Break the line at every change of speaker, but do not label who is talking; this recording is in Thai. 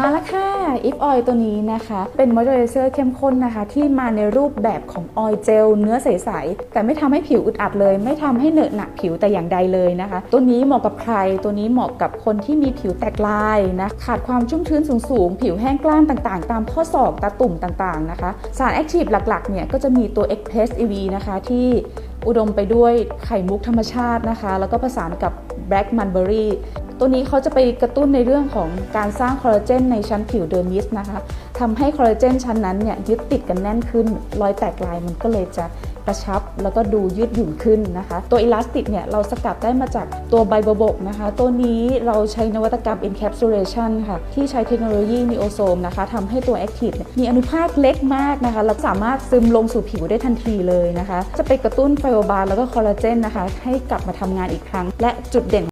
มาแล้วค่ะ If Oil ตัวนี้นะคะ เป็นมอยเจอไรเซอร์เข้มข้นนะคะ ที่มาในรูปแบบของออยล์เจลเนื้อใส ๆ แต่ไม่ทำให้ผิวอึดอัดเลย ไม่ทำให้เหนอะหนักผิวแต่อย่างใดเลยนะคะ ตัวนี้เหมาะกับใคร ตัวนี้เหมาะกับคนที่มีผิวแตกลายนะขาดความชุ่มชื้นสูง ๆ ผิวแห้งกล้านต่างๆ ตามข้อศอกตาตุ่มต่างๆนะคะ สารแอคทีฟหลัก ๆ เนี่ยก็จะมีตัว Express EV นะคะที่อุดมไปด้วยไข่มุกธรรมชาตินะคะ แล้วก็ผสานกับ Black Mulberry ตัวนี้เขาจะไปกระตุ้นในเรื่องของการสร้างคอลลาเจนในชั้นผิวเดอร์มิสนะคะทำให้คอลลาเจนชั้นนั้นเนี่ยยึดติดกันแน่นขึ้น รอยแตกลายมันก็เลยจะ กระชับ แล้วก็ดูยืดหยุ่นขึ้นนะคะ ตัวอิลาสติกเนี่ยเราสกัดได้มาจากตัวใบบบกนะคะ ตัวนี้เราใช้นวัตกรรม encapsulation ค่ะ ที่ใช้เทคโนโลยีนิโอโซมนะคะทำให้ตัวแอคทิทเนี่ยมีอนุภาคเล็กมากนะคะแล้วสามารถซึมลงสู่ผิวได้ทันทีเลยนะคะ จะไปกระตุ้นไฟโบบาร์แล้วก็คอลลาเจนนะคะ ให้กลับมาทำงานอีกครั้ง และจุดเด่น